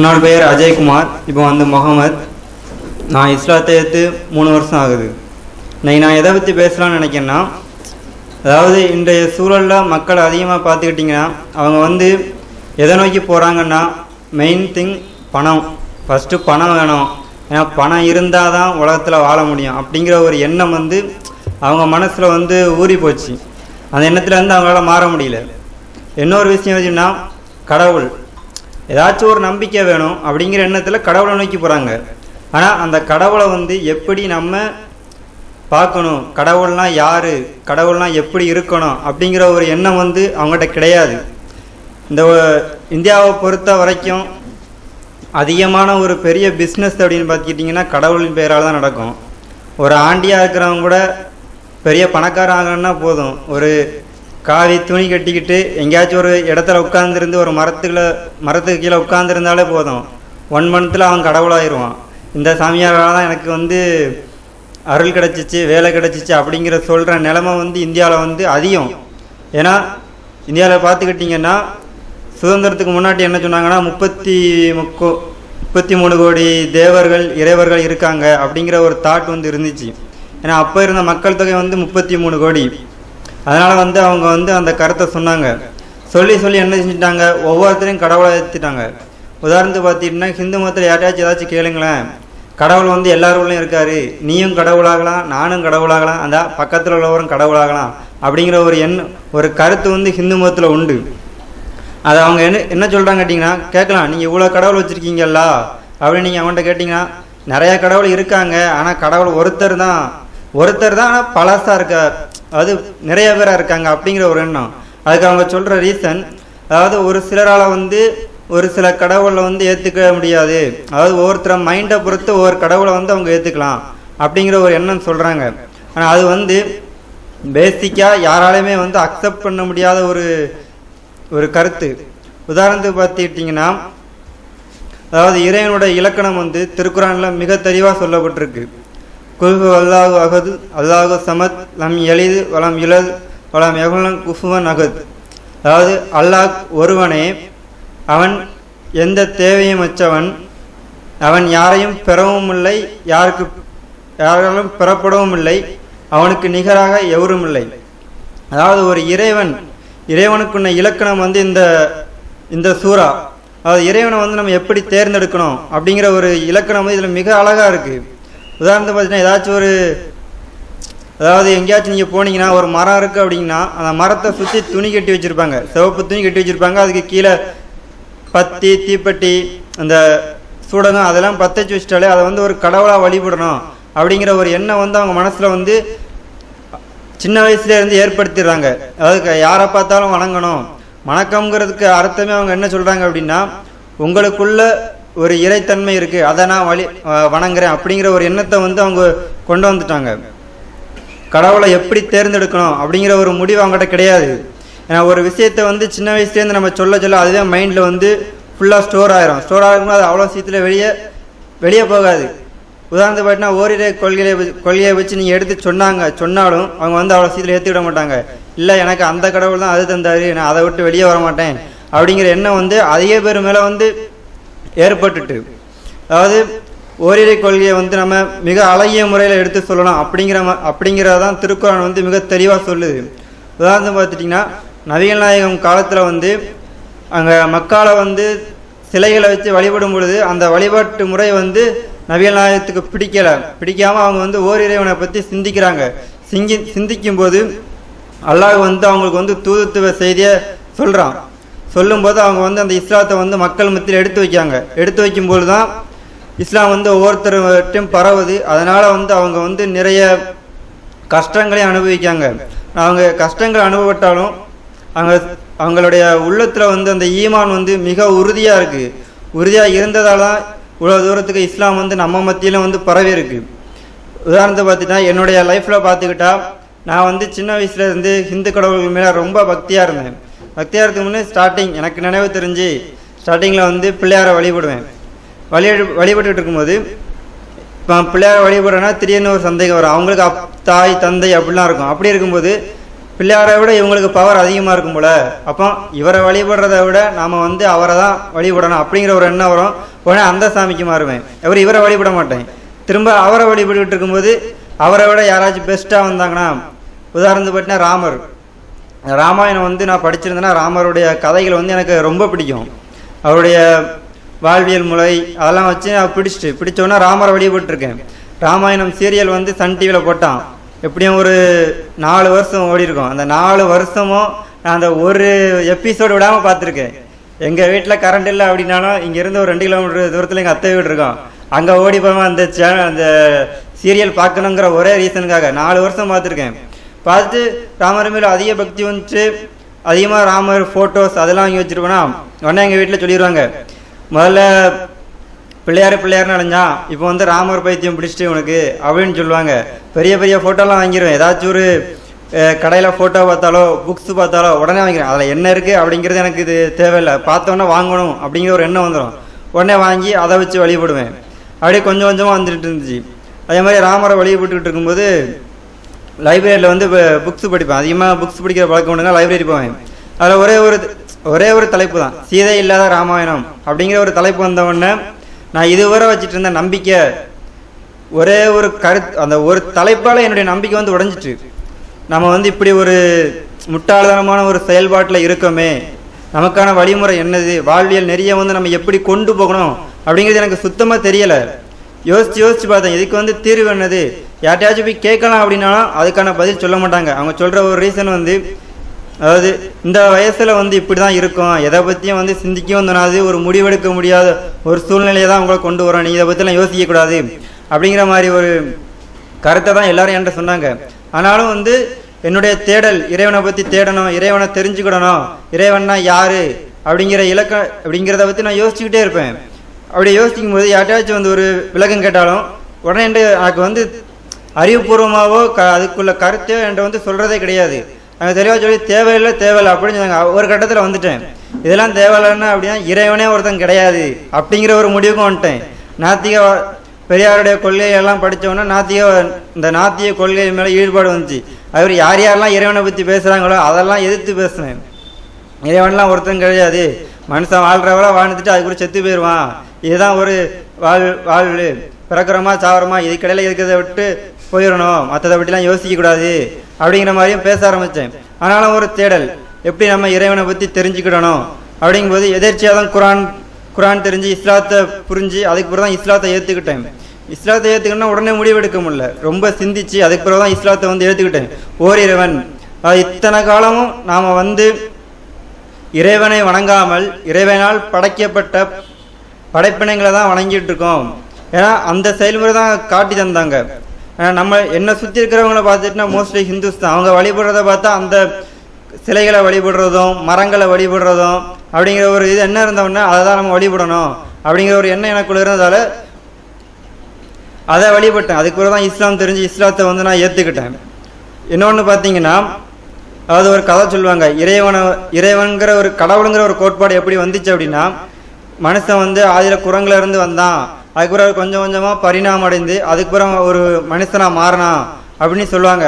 முன்னாள் பெயர் அஜய்குமார் இப்போ வந்து முகமது. நான் இஸ்லாத்தை எடுத்து மூணு வருஷம் ஆகுது. இன்னைக்கு நான் எதை பற்றி பேசலாம்னு நினைக்கிறேன்னா அதாவது இன்றைய சூழலில் மக்கள் அதிகமாக பார்த்துக்கிட்டிங்கன்னா அவங்க வந்து எதை நோக்கி போகிறாங்கன்னா மெயின் திங் பணம். ஃபஸ்ட்டு பணம் வேணும். ஏன்னா பணம் இருந்தால் தான் உலகத்தில் வாழ முடியும். அப்படிங்கிற ஒரு எண்ணம் வந்து அவங்க மனசில் வந்து ஊறி போச்சு. அந்த எண்ணத்துலேருந்து அவங்களால மாற முடியல. இன்னொரு விஷயம் வச்சுன்னா கடவுள். ஏதாச்சும் ஒரு நம்பிக்கை வேணும் அப்படிங்கிற எண்ணத்தில் கடவுளை நோக்கி போகிறாங்க ஆனால் அந்த கடவுளை வந்து எப்படி நம்ம பார்க்கணும்? கடவுள்னால் யார்? கடவுள்லாம் எப்படி இருக்கணும்? அப்படிங்கிற ஒரு எண்ணம் வந்து அவங்ககிட்ட கிடையாது. இந்த இந்தியாவை பொறுத்த வரைக்கும் அதிகமான ஒரு பெரிய பிஸ்னஸ் அப்படின்னு பார்த்துக்கிட்டிங்கன்னா கடவுளின் பெயரால் தான் நடக்கும். ஒரு ஆண்டியாக இருக்கிறவங்க கூட பெரிய பணக்காரன் ஆகணும்னா போதும். ஒரு காவி துணி கட்டிக்கிட்டு எங்கேயாச்சும் ஒரு இடத்துல உட்காந்துருந்து ஒரு மரத்துக்குள்ள மரத்துக்கு கீழே உட்காந்துருந்தாலே போதும். ஒன் மந்த்தில் அவன் கடவுளாயிடுவான் இந்த சாமியாரால் தான் எனக்கு வந்து அருள் கிடச்சிச்சு வேலை கிடச்சிச்சு அப்படிங்கிற சொல்கிற நிலமை வந்து இந்தியாவில் வந்து அதிகம். ஏன்னா இந்தியாவில் பார்த்துக்கிட்டிங்கன்னா சுதந்திரத்துக்கு முன்னாடி என்ன சொன்னாங்கன்னா முப்பத்தி முக்கோ முப்பத்தி மூணு கோடி தேவர்கள் இறைவர்கள் இருக்காங்க அப்படிங்கிற ஒரு தாட் வந்து இருந்துச்சு. ஏன்னா அப்போ இருந்த மக்கள் தொகை வந்து முப்பத்தி மூணு கோடி. அதனால் வந்து அவங்க வந்து அந்த கருத்தை சொன்னாங்க. சொல்லி சொல்லி என்ன செஞ்சிட்டாங்க? ஒவ்வொருத்தரையும் கடவுளை ஏற்றிட்டாங்க உதாரணத்துக்கு பார்த்தீங்கன்னா ஹிந்து மதத்தில் யாரையாச்சும் ஏதாச்சும் கேளுங்களேன். கடவுள் வந்து எல்லாருள்ளையும் இருக்காரு. நீயும் கடவுளாகலாம் நானும் கடவுளாகலாம் அந்த பக்கத்தில் உள்ளவரும் கடவுளாகலாம் அப்படிங்கிற ஒரு எண் ஒரு கருத்து வந்து ஹிந்து மதத்தில் உண்டு. அதை அவங்க என்ன என்ன சொல்கிறாங்க கேட்டிங்கன்னா கேட்கலாம் நீங்கள் இவ்வளோ கடவுள் வச்சுருக்கீங்களா அப்படின்னு நீங்கள் அவன்கிட்ட கேட்டிங்கன்னா நிறையா கடவுள் இருக்காங்க ஆனால் கடவுள் ஒருத்தர் தான். ஒருத்தர் தான் ஆனால் பழசாக இருக்கார். அது நிறைய பேராக இருக்காங்க அப்படிங்கிற ஒரு எண்ணம். அதுக்கு அவங்க சொல்கிற ரீசன் அதாவது ஒரு சிலரால் வந்து ஒரு சில கடவுளை வந்து ஏற்றுக்க முடியாது. அதாவது ஒவ்வொருத்தர மைண்டை பொறுத்து ஒவ்வொரு கடவுளை வந்து அவங்க ஏற்றுக்கலாம் அப்படிங்கிற ஒரு எண்ணம் சொல்கிறாங்க ஆனால் அது வந்து பேசிக்காக யாராலையுமே வந்து அக்செப்ட் பண்ண முடியாத ஒரு ஒரு கருத்து. உதாரணத்துக்கு பார்த்துக்கிட்டிங்கன்னா அதாவது இறைவனோட இலக்கணம் வந்து திருக்குறானில் மிக தெளிவாக சொல்லப்பட்டிருக்கு. குல்ஹு அல்லாஹு அகது அல்லாஹு சமத் லம் எளிது வளம் இலது வளம் எகுலன் குஃபுவன் அகது அதாவது அல்லாஹ் ஒருவனே அவன் எந்த தேவையும் வச்சவன் அவன் யாரையும் பெறவும் இல்லை யாருக்கு யாராலும் பெறப்படவும் இல்லை அவனுக்கு நிகராக எவரும் இல்லை அதாவது ஒரு இறைவன் இறைவனுக்குள்ள இலக்கணம் வந்து இந்த இந்த சூறா. அதாவது இறைவனை வந்து நம்ம எப்படி தேர்ந்தெடுக்கணும் அப்படிங்கிற ஒரு இலக்கணம் வந்து இதில் மிக அழகாக இருக்குது உதாரணத்தை பார்த்தீங்கன்னா ஏதாச்சும் ஒரு அதாவது எங்கேயாச்சும் நீங்கள் போனீங்கன்னா ஒரு மரம் இருக்குது அப்படிங்கன்னா அந்த மரத்தை சுற்றி துணி கட்டி வச்சுருப்பாங்க. சிவப்பு துணி கட்டி வச்சுருப்பாங்க. அதுக்கு கீழே பத்தி தீப்பெட்டி அந்த சூடகம் அதெல்லாம் பற்றச்சு வச்சிட்டாலே அதை வந்து ஒரு கடவுளாக வழிபடணும் அப்படிங்கிற ஒரு எண்ணம் வந்து அவங்க மனசில் வந்து சின்ன வயசுலேருந்து ஏற்படுத்திடுறாங்க. அதாவது யாரை பார்த்தாலும் வணங்கணும். வணக்கம்ங்கிறதுக்கு அர்த்தமே அவங்க என்ன சொல்கிறாங்க அப்படின்னா உங்களுக்குள்ள ஒரு இறைத்தன்மை இருக்குது அதை நான் வழி வணங்குறேன் அப்படிங்கிற ஒரு எண்ணத்தை வந்து அவங்க கொண்டு வந்துட்டாங்க. கடவுளை எப்படி தேர்ந்தெடுக்கணும் அப்படிங்கிற ஒரு முடிவு அவங்ககிட்ட கிடையாது. ஏன்னா ஒரு விஷயத்தை வந்து சின்ன வயசுலேருந்து நம்ம சொல்ல சொல்ல அதுவே மைண்டில் வந்து ஃபுல்லாக ஸ்டோர் ஆகிரும் ஸ்டோர் ஆகும்போது அது அவ்வளோ சீத்தில் வெளியே வெளியே போகாது. உதாரணத்து பார்த்தீங்கன்னா ஓரிரை கொள்கையை கொள்கையை வச்சு நீங்கள் எடுத்து சொன்னாங்க சொன்னாலும் அவங்க வந்து அவ்வளோ சீக்கிரம் ஏற்றுக்கிட மாட்டாங்க. இல்லை எனக்கு அந்த கடவுள் தான் அது தந்தாரு நான் அதை விட்டு வெளியே வர மாட்டேன். அப்படிங்கிற எண்ணம் வந்து அதிக பேர் மேலே வந்து ஏற்பட்டுட்டு. அதாவது ஓரிரை கொள்கையை வந்து நம்ம மிக அழகிய முறையில் எடுத்து சொல்லலாம் அப்படிங்கிற ம- அப்படிங்கிறதான் திருக்குறள் வந்து மிக தெளிவாக சொல்லுது. உதாரணம் பார்த்துட்டிங்கன்னா நவீன நாயகம் காலத்தில் வந்து அங்கே மக்களை வந்து சிலைகளை வச்சு வழிபடும் பொழுது அந்த வழிபாட்டு முறை வந்து நவீன நாயகத்துக்கு பிடிக்கலை. பிடிக்காமல் அவங்க வந்து ஓரிறைவனை பற்றி சிந்திக்கிறாங்க. சிங்கி சிந்திக்கும் போது அல்லாஹ் வந்து அவங்களுக்கு வந்து தூதுத்துவ செய்தியை சொல்கிறான் சொல்லும்போது அவங்க வந்து அந்த இஸ்லாத்தை வந்து மக்கள் மத்தியில் எடுத்து வைக்காங்க எடுத்து வைக்கும்போது தான் இஸ்லாம் வந்து ஒவ்வொருத்தர்கிட்டையும் பரவுது. அதனால் வந்து அவங்க வந்து நிறைய கஷ்டங்களையும் அனுபவிக்காங்க அவங்க கஷ்டங்கள் அனுபவப்பட்டாலும் அவங்க அவங்களுடைய உள்ளத்தில் வந்து அந்த ஈமான் வந்து மிக உறுதியாக இருக்குது உறுதியாக இருந்ததால் தான் இவ்வளோ தூரத்துக்கு இஸ்லாம் வந்து நம்ம மத்தியில் வந்து பரவி இருக்கு. உதாரணத்தை பார்த்துட்டா என்னுடைய லைஃப்பில் பார்த்துக்கிட்டா நான் வந்து சின்ன வயசுலேருந்து ஹிந்து கடவுள்கள் மேலே ரொம்ப பக்தியாக இருந்தேன். பக்தியாரத்துக்கு இருக்க முன்னே ஸ்டார்டிங் எனக்கு நினைவு தெரிஞ்சு ஸ்டார்டிங்கில் வந்து பிள்ளையாரை வழிபடுவேன். வழி வழிபட்டுட்டு இருக்கும்போது இப்போ பிள்ளையாரை வழிபடுறேன்னா திடீர்னு ஒரு சந்தேகம் வரும். அவங்களுக்கு அப் தாய் தந்தை அப்படிலாம் இருக்கும். அப்படி இருக்கும்போது பிள்ளையாரை விட இவங்களுக்கு பவர் அதிகமாக இருக்கும் போல். அப்போ இவரை வழிபடுறத விட நாம் வந்து அவரை தான் வழிபடணும் அப்படிங்கிற ஒரு எண்ணம் வரும். உடனே அந்த சாமிக்கு மாறுவேன். அவர் இவரை வழிபட மாட்டேன். திரும்ப அவரை வழிபட்டுக்கிட்டு இருக்கும்போது அவரை விட யாராச்சும் பெஸ்ட்டாக வந்தாங்கன்னா உதாரணத்துக்கு பார்த்தீங்கன்னா ராமர். ராமாயணம் வந்து நான் படிச்சிருந்தேன்னா ராமருடைய கதைகள் வந்து எனக்கு ரொம்ப பிடிக்கும். அவருடைய வாழ்வியல் முறை அதெல்லாம் வச்சு நான் பிடிச்சிட்டு பிடிச்சோன்னா ராமரை வழிபட்டுருக்கேன். ராமாயணம் சீரியல் வந்து சன் டிவியில் போட்டான். எப்படியும் ஒரு நாலு வருஷம் ஓடி இருக்கும். அந்த நாலு வருஷமும் நான் அந்த ஒரு எபிசோடு விடாமல் பார்த்துருக்கேன். எங்கள் வீட்டில் கரண்ட் இல்லை அப்படின்னாலும் இங்கேருந்து ஒரு ரெண்டு கிலோமீட்டர் தூரத்தில் எங்கள் அத்தை வீடு இருக்கோம். அங்கே ஓடி போவேன் அந்த சேனல் அந்த சீரியல் பார்க்கணுங்கிற ஒரே ரீசனுக்காக நாலு வருஷம் பார்த்துருக்கேன். பார்த்துட்டு ராமர் மேலே அதிக பக்தி வந்துச்சு அதிகமாக ராமர் ஃபோட்டோஸ் அதெல்லாம் வாங்கி வச்சுருக்கோன்னா உடனே எங்கள் வீட்டில் சொல்லிடுவாங்க முதல்ல பிள்ளையார் பிள்ளையார்னு அடைஞ்சான் இப்போ வந்து ராமர் பைத்தியம் பிடிச்சிட்டு உனக்கு அப்படின்னு சொல்லுவாங்க. பெரிய பெரிய ஃபோட்டோலாம் வாங்கிடுவேன் ஏதாச்சும் ஒரு கடையில் ஃபோட்டோ பார்த்தாலோ புக்ஸ் பார்த்தாலோ உடனே வாங்கிடுவேன் அதில் என்ன இருக்குது அப்படிங்கிறது எனக்கு இது தேவையில்லை. பார்த்தோன்னே வாங்கணும் அப்படிங்கிற ஒரு எண்ணம் வந்துடும் உடனே வாங்கி அதை வச்சு வழிபடுவேன். அப்படியே கொஞ்சம் கொஞ்சமாக வந்துட்டு இருந்துச்சு. அதே மாதிரி ராமரை வழிபட்டுக்கிட்டு இருக்கும்போது லைப்ரரியில் வந்து புக்ஸ் படிப்பேன். அதிகமாக புக்ஸ் படிக்கிற பழக்கம் உண்டுங்க லைப்ரரி போவேன். அதில் ஒரே ஒரு ஒரே ஒரு தலைப்பு தான் சீதை இல்லாத ராமாயணம் அப்படிங்கிற ஒரு தலைப்பு வந்தவுடனே நான் இதுவரை வச்சுட்டு இருந்த நம்பிக்கை ஒரே ஒரு கருத்து அந்த ஒரு தலைப்பால் என்னுடைய நம்பிக்கை வந்து உடஞ்சிட்டு நம்ம வந்து இப்படி ஒரு முட்டாள்தனமான ஒரு செயல்பாட்டில் இருக்கோமே நமக்கான வழிமுறை என்னது? வாழ்வியல் நெறிய வந்து நம்ம எப்படி கொண்டு போகணும் அப்படிங்கிறது எனக்கு சுத்தமாக தெரியலை. யோசித்து யோசித்து பார்த்தேன். இதுக்கு வந்து தீர்வு என்னது? யார்ட்டையாச்சும் போய் கேட்கலாம் அப்படின்னாலும் அதுக்கான பதில் சொல்ல மாட்டாங்க. அவங்க சொல்கிற ஒரு ரீசன் வந்து அதாவது இந்த வயசில் வந்து இப்படி தான் இருக்கும். எதை பற்றியும் வந்து சிந்திக்கவும் தோணாது. ஒரு முடிவெடுக்க முடியாத ஒரு சூழ்நிலையை தான் உங்களை கொண்டு வரோம். நீ இதை பற்றிலாம் யோசிக்கக்கூடாது அப்படிங்கிற மாதிரி ஒரு கருத்தை தான் எல்லாரும் என்கிட்ட சொன்னாங்க. ஆனாலும் வந்து என்னுடைய தேடல் இறைவனை பற்றி தேடணும் இறைவனை தெரிஞ்சுக்கிடணும். இறைவன்னா யார்? அப்படிங்கிற இலக்க அப்படிங்கிறத பற்றி நான் யோசிச்சுக்கிட்டே இருப்பேன். அப்படி யோசிக்கும் போது யார்ட்டாச்சும் வந்து ஒரு விளக்கம் கேட்டாலும் உடனே எனக்கு வந்து அறிவுபூர்வமாகவோ க அதுக்குள்ள கருத்தோ என்கிட்ட வந்து சொல்கிறதே கிடையாது. நாங்கள் தெளிவாக சொல்லி தேவையில்லை தேவையில்லை அப்படின்னு சொன்னாங்க ஒரு கட்டத்தில் வந்துட்டேன். இதெல்லாம் தேவையில்லைன்னா அப்படின்னா இறைவனே ஒருத்தன் கிடையாது அப்படிங்கிற ஒரு முடிவுக்கும் வந்துட்டேன். நாத்திக பெரியாருடைய கொள்கையெல்லாம் படித்தோன்னா நாத்திக இந்த நாத்திய கொள்கை மேலே ஈடுபாடு வந்துச்சு. அவர் யார் யாரெல்லாம் இறைவனை பற்றி பேசுகிறாங்களோ அதெல்லாம் எதிர்த்து பேசுனேன். இறைவன்லாம் ஒருத்தன் கிடையாது. மனுஷன் வாழ்றவள வாழ்ந்துட்டு அது கூட செத்து போயிடுவான் இதுதான் ஒரு வாழ் வாழ்வு பிறக்கிறோமா சாவரமா இது கடையில் இருக்கிறத விட்டு போயிடணும் மற்றதை பற்றிலாம் யோசிக்கக்கூடாது அப்படிங்கிற மாதிரியும் பேச ஆரம்பித்தேன் ஆனாலும் ஒரு தேடல். எப்படி நம்ம இறைவனை பற்றி தெரிஞ்சுக்கிடணும்? அப்படிங்கும்போது எதிர்ச்சியாக தான் குரான் குரான் தெரிஞ்சு இஸ்லாத்தை புரிஞ்சு அதுக்கு பிறகு தான் இஸ்லாத்தை ஏற்றுக்கிட்டேன் இஸ்லாத்தை ஏற்றுக்கணும்னா உடனே முடிவெடுக்க முடியல. ரொம்ப சிந்திச்சு அதுக்கு பிறகு தான் இஸ்லாத்தை வந்து ஏற்றுக்கிட்டேன் ஓர் இறைவன். இத்தனை காலமும் நாம் வந்து இறைவனை வணங்காமல் இறைவனால் படைக்கப்பட்ட படைப்பினங்களை தான் வணங்கிட்டு இருக்கோம். ஏன்னா அந்த செயல்முறை தான் காட்டி தந்தாங்க. நம்ம என்னை சுற்றி இருக்கிறவங்கள பார்த்துட்டுனா மோஸ்ட்லி ஹிந்துஸ் தான் அவங்க வழிபடுறத பார்த்தா அந்த சிலைகளை வழிபடுறதும் மரங்களை வழிபடுறதும் அப்படிங்கிற ஒரு இது என்ன இருந்தோம்னா அதை தான் நம்ம வழிபடணும். அப்படிங்கிற ஒரு எண்ணம் எனக்குள்ள இருந்ததால் அதை வழிபட்டேன். அதுக்கு தான் இஸ்லாம் தெரிஞ்சு இஸ்லாத்தை வந்து நான் ஏற்றுக்கிட்டேன் இன்னொன்று பார்த்தீங்கன்னா அதாவது ஒரு கதை சொல்லுவாங்க இறைவனை இறைவனுங்கிற ஒரு கடவுளுங்கிற ஒரு கோட்பாடு எப்படி வந்துச்சு அப்படின்னா மனுஷன் வந்து ஆதியில் குரங்குல இருந்து வந்தான். அதுக்கு பிறகு கொஞ்சம் கொஞ்சமாக பரிணாமம் அடைந்து அதுக்கு பிறகு ஒரு மனுஷனாக மாறினா அப்படின்னு சொல்லுவாங்க.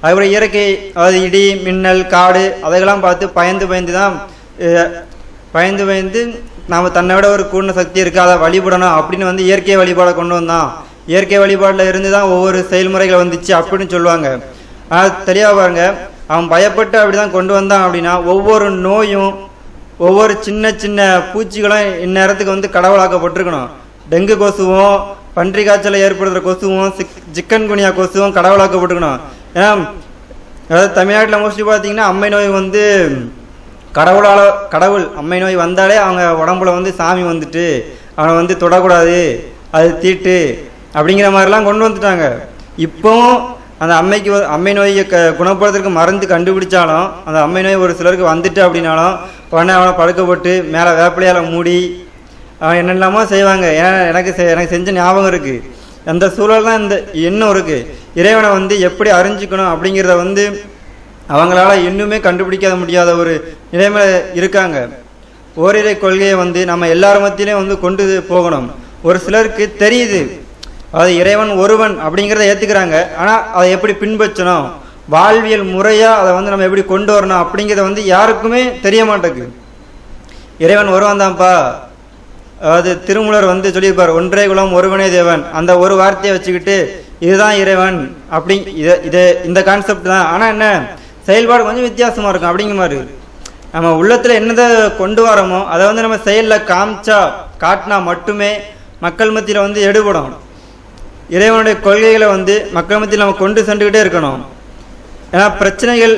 அதுக்கப்புறம் இயற்கை அதாவது இடி மின்னல் காடு அதையெல்லாம் பார்த்து பயந்து பயந்து தான் பயந்து பயந்து நாம் தன்னை விட ஒரு கூடின சக்தி இருக்குது அதை வழிபடணும் அப்படின்னு வந்து இயற்கை வழிபாடை கொண்டு வந்தான். இயற்கை வழிபாட்டில் இருந்து தான் ஒவ்வொரு செயல்முறைகள் வந்துச்சு அப்படின்னு சொல்லுவாங்க. ஆனால் தெளிவாக பாருங்க அவன் பயப்பட்டு அப்படி தான் கொண்டு வந்தான் அப்படின்னா ஒவ்வொரு நோயும் ஒவ்வொரு சின்ன சின்ன பூச்சிகளும் இந்நேரத்துக்கு வந்து கடவுளாக்கப்பட்டிருக்கணும். டெங்கு கொசுவும் பன்றி காய்ச்சலை ஏற்படுத்துகிற கொசுவும் சிக் சிக்கன் குனியா கொசுவும் கடவுளாக்கப்பட்டுக்கணும் ஏன்னா அதாவது தமிழ்நாட்டில் மோஸ்ட்லி பார்த்தீங்கன்னா அம்மை நோய் வந்து கடவுளால் கடவுள் அம்மை நோய் வந்தாலே அவங்க உடம்புல வந்து சாமி வந்துட்டு அவனை வந்து தொடக்கூடாது அது தீட்டு அப்படிங்கிற மாதிரிலாம் கொண்டு வந்துட்டாங்க. இப்போவும் அந்த அம்மைக்கு அம்மை நோயை க குணப்படுத்துறதுக்கு மருந்து கண்டுபிடிச்சாலும் அந்த அம்மை நோய் ஒரு சிலருக்கு வந்துட்டு அப்படின்னாலும் உடனே அவனை படுக்கப்பட்டு மேலே வேப்பிலையால் மூடி என்னெல்லாமோ செய்வாங்க. ஏன்னா எனக்கு எனக்கு செஞ்ச ஞாபகம் இருக்குது அந்த சூழல் தான் இந்த இன்னும் இருக்குது இறைவனை வந்து எப்படி அறிஞ்சிக்கணும் அப்படிங்கிறத வந்து அவங்களால இன்னுமே கண்டுபிடிக்காத முடியாத ஒரு நிலைமையில் இருக்காங்க. ஓரிரை கொள்கையை வந்து நம்ம எல்லார் மத்தியிலையும் வந்து கொண்டு போகணும். ஒரு சிலருக்கு தெரியுது. அது இறைவன் ஒருவன் அப்படிங்கிறத ஏற்றுக்கிறாங்க ஆனால் அதை எப்படி பின்பற்றணும்? வாழ்வியல் முறையாக அதை வந்து நம்ம எப்படி கொண்டு வரணும் அப்படிங்கிறத வந்து யாருக்குமே தெரிய மாட்டேங்குது. இறைவன் ஒருவன் தான்ப்பா அதாவது திருமூலர் வந்து சொல்லியிருப்பார் ஒன்றே குலம் ஒருவனே தேவன். அந்த ஒரு வார்த்தையை வச்சுக்கிட்டு இதுதான் இறைவன். அப்படி இதை இதை இந்த கான்செப்ட் தான். ஆனால் என்ன? செயல்பாடு கொஞ்சம் வித்தியாசமாக இருக்கும் அப்படிங்கிற மாதிரி. நம்ம உள்ளத்தில் என்னதை கொண்டு வரோமோ அதை வந்து நம்ம செயலில் காமிச்சா காட்டினா மட்டுமே மக்கள் மத்தியில் வந்து எடுபடும். இறைவனுடைய கொள்கைகளை வந்து மக்கள் மத்தியில் நம்ம கொண்டு சென்றுக்கிட்டே இருக்கணும். ஏன்னா பிரச்சனைகள்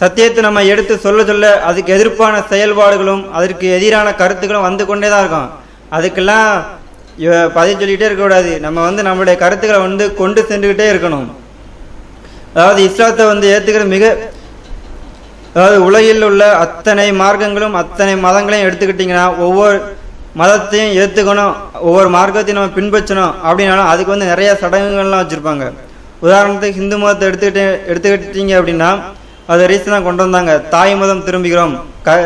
சத்தியத்தை நம்ம எடுத்து சொல்ல சொல்ல அதுக்கு எதிர்ப்பான செயல்பாடுகளும் அதற்கு எதிரான கருத்துக்களும் வந்து கொண்டே தான் இருக்கும். அதுக்கெல்லாம் இவ பதில் சொல்லிக்கிட்டே இருக்கக்கூடாது நம்ம வந்து நம்மளுடைய கருத்துக்களை வந்து கொண்டு சென்றுக்கிட்டே இருக்கணும். அதாவது இஸ்லாத்தை வந்து ஏற்றுக்கிற மிக அதாவது உலகில் உள்ள அத்தனை மார்க்கங்களும் அத்தனை மதங்களையும் எடுத்துக்கிட்டிங்கன்னா ஒவ்வொரு மதத்தையும் ஏற்றுக்கணும் ஒவ்வொரு மார்க்கத்தையும் நம்ம பின்பற்றணும் அப்படின்னாலும் அதுக்கு வந்து நிறைய சடங்குகள்லாம் வச்சுருப்பாங்க. உதாரணத்துக்கு ஹிந்து மதத்தை எடுத்துக்கிட்டே எடுத்துக்கிட்டீங்க அப்படின்னா அதை ரீசனாக கொண்டு வந்தாங்க. தாய் மதம் திரும்புகிறோம் க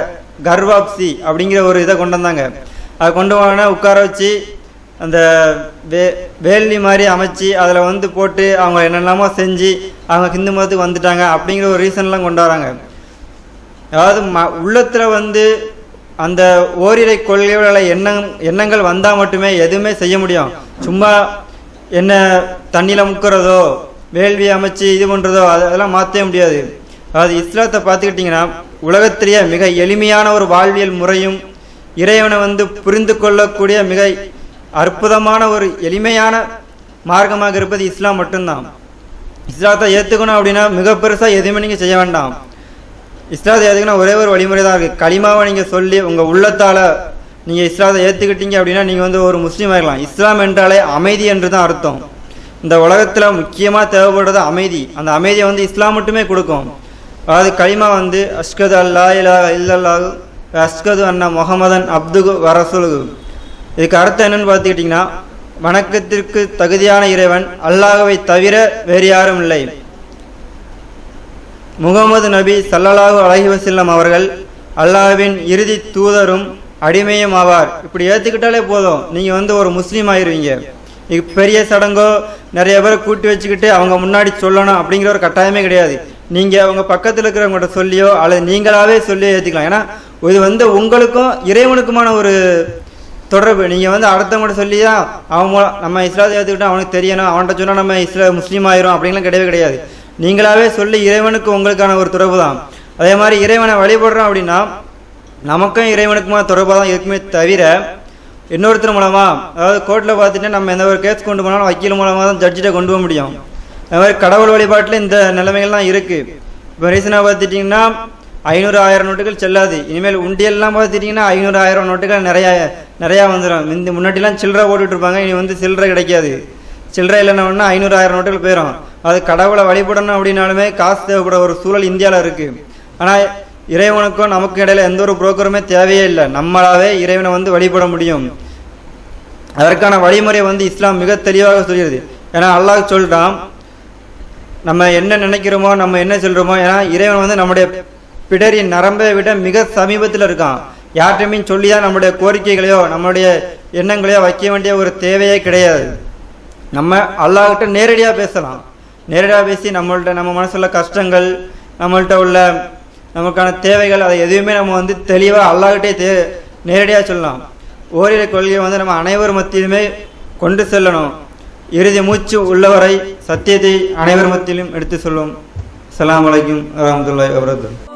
கர்வாப்சி அப்படிங்கிற ஒரு இதை கொண்டு வந்தாங்க. அதை கொண்டு வாங்கினா உட்கார வச்சு அந்த வே வேலி மாதிரி அமைச்சு அதில் வந்து போட்டு அவங்க என்னெல்லாமோ செஞ்சு அவங்க ஹிந்து மதத்துக்கு வந்துட்டாங்க அப்படிங்கிற ஒரு ரீசன்லாம் கொண்டு வராங்க. அதாவது ம உள்ளத்தில் வந்து அந்த ஓரிரை கொள்கைகளை எண்ணம் எண்ணங்கள் வந்தால் மட்டுமே எதுவுமே செய்ய முடியும். சும்மா என்ன தண்ணியில் முக்கிறதோ வேள்வி அமைச்சு இது பண்ணுறதோ அதெல்லாம் மாற்றவே முடியாது. அதாவது இஸ்லாத்தை பார்த்துக்கிட்டிங்கன்னா உலகத்திலேயே மிக எளிமையான ஒரு வாழ்வியல் முறையும் இறைவனை வந்து புரிந்து கொள்ளக்கூடிய மிக அற்புதமான ஒரு எளிமையான மார்க்கமாக இருப்பது இஸ்லாம் மட்டும்தான். இஸ்லாத்தை ஏற்றுக்கணும் அப்படின்னா மிக பெருசாக எதுவுமே நீங்கள் செய்ய வேண்டாம். இஸ்லாத்தை ஏற்றுக்கணும் ஒரே ஒரு வழிமுறை தான் இருக்குது களிமாவை நீங்கள் சொல்லி உங்கள் உள்ளத்தால் நீங்கள் இஸ்லாத்தை ஏற்றுக்கிட்டீங்க அப்படின்னா நீங்கள் வந்து ஒரு முஸ்லீம் ஆகிடலாம் இஸ்லாம் என்றாலே அமைதி என்று தான் அர்த்தம். இந்த உலகத்தில் முக்கியமாக தேவைப்படுறது அமைதி. அந்த அமைதியை வந்து இஸ்லாம் மட்டுமே கொடுக்கும். அதாவது களிமா வந்து அஷ்கத் அல்லா இல்லா இல்லல்லாஹு அஷ்கது அண்ணா முகமதன் அப்துகு வரசுலுகு. இதுக்கு அர்த்தம் என்னன்னு பார்த்துக்கிட்டிங்கன்னா வணக்கத்திற்கு தகுதியான இறைவன் அல்லாஹவை தவிர வேறு யாரும் இல்லை. முகமது நபி சல்லலாஹு அலஹி வசல்லம் அவர்கள் அல்லாஹ்வின் இறுதி தூதரும் அடிமையும் ஆவார். இப்படி ஏற்றுக்கிட்டாலே போதும். நீங்கள் வந்து ஒரு முஸ்லீம் ஆயிருவீங்க. இது பெரிய சடங்கோ நிறைய பேரை கூட்டி வச்சுக்கிட்டு அவங்க முன்னாடி சொல்லணும் அப்படிங்கிற ஒரு கட்டாயமே கிடையாது. நீங்கள் அவங்க பக்கத்தில் இருக்கிறவங்கள்ட்ட சொல்லியோ அல்லது நீங்களாகவே சொல்லியோ ஏற்றிக்கலாம் ஏன்னா இது வந்து உங்களுக்கும் இறைவனுக்குமான ஒரு தொடர்பு. நீங்கள் வந்து அடுத்தவங்கள்ட்ட சொல்லியா அவன் மூலம் நம்ம இஸ்லாத்தை ஏற்றுக்கிட்டா அவனுக்கு தெரியணும். அவன்கிட்ட சொன்னால் நம்ம இஸ்லா முஸ்லீம் ஆயிரும் அப்படின்லாம் கிடையவே கிடையாது. நீங்களாகவே சொல்லி இறைவனுக்கு உங்களுக்கான ஒரு தொடர்பு தான் அதே மாதிரி இறைவனை வழிபடுறோம் அப்படின்னா நமக்கும் இறைவனுக்குமா தொடர்பாக தான் இருக்குமே தவிர இன்னொருத்தர் மூலமாக அதாவது கோர்ட்டில் பார்த்துட்டு நம்ம எந்த ஒரு கேஸ் கொண்டு போனாலும் வக்கீல் மூலமாக தான் ஜட்ஜிட்ட கொண்டு போக முடியும். அது மாதிரி கடவுள் வழிபாட்டில் இந்த நிலைமைகள்லாம் இருக்குது இப்போ ரீசனாக பார்த்துட்டிங்கன்னா ஐநூறு ஆயிரம் நோட்டுகள் செல்லாது. இனிமேல் உண்டியல்லாம் பார்த்துட்டிங்கன்னா ஐநூறு ஆயிரம் நோட்டுகள் நிறையா நிறையா வந்துடும் இந்த முன்னாடிலாம் சில்லறை போட்டுட்டு இருப்பாங்க இனி வந்து சில்லறை கிடைக்காது. சில்லறை இல்லைன்னா ஐநூறு ஆயிரம் நோட்டுகள் போயிடும் அது கடவுளை வழிபடணும் அப்படின்னாலுமே காசு தேவைப்பட ஒரு சூழல் இந்தியாவில் இருக்குது ஆனால் இறைவனுக்கும் நமக்கும் இடையில எந்த ஒரு புரோக்கருமே தேவையே இல்லை. நம்மளாவே இறைவனை வந்து வழிபட முடியும். அதற்கான வழிமுறை வந்து இஸ்லாம் மிக தெளிவாக சொல்கிறது ஏன்னா அல்லாஹ் சொல்கிறான் நம்ம என்ன நினைக்கிறோமோ நம்ம என்ன சொல்கிறோமோ ஏன்னா இறைவன் வந்து நம்முடைய பிடரின் நரம்பை விட மிக சமீபத்தில் இருக்கான். யார்கிட்டையுமே சொல்லி தான் நம்முடைய கோரிக்கைகளையோ நம்மளுடைய எண்ணங்களையோ வைக்க வேண்டிய ஒரு தேவையே கிடையாது. நம்ம அல்லாஹ்கிட்ட நேரடியாக பேசலாம். நேரடியாக பேசி நம்மள்ட்ட நம்ம மனசில் கஷ்டங்கள் நம்மள்கிட்ட உள்ள நமக்கான தேவைகள் அதை எதுவுமே நம்ம வந்து தெளிவாக அல்லாஹ்கிட்டே தே நேரடியாக சொல்லலாம். ஓரிட கொள்கையை வந்து நம்ம அனைவர் மத்தியிலுமே கொண்டு செல்லணும். இறுதி மூச்சு உள்ளவரை சத்தியத்தை அனைவர் மத்தியிலும் எடுத்து சொல்லும். அலாம் வலைக்கும் வரமத்துல்லாய் வபரகாத்துஹு.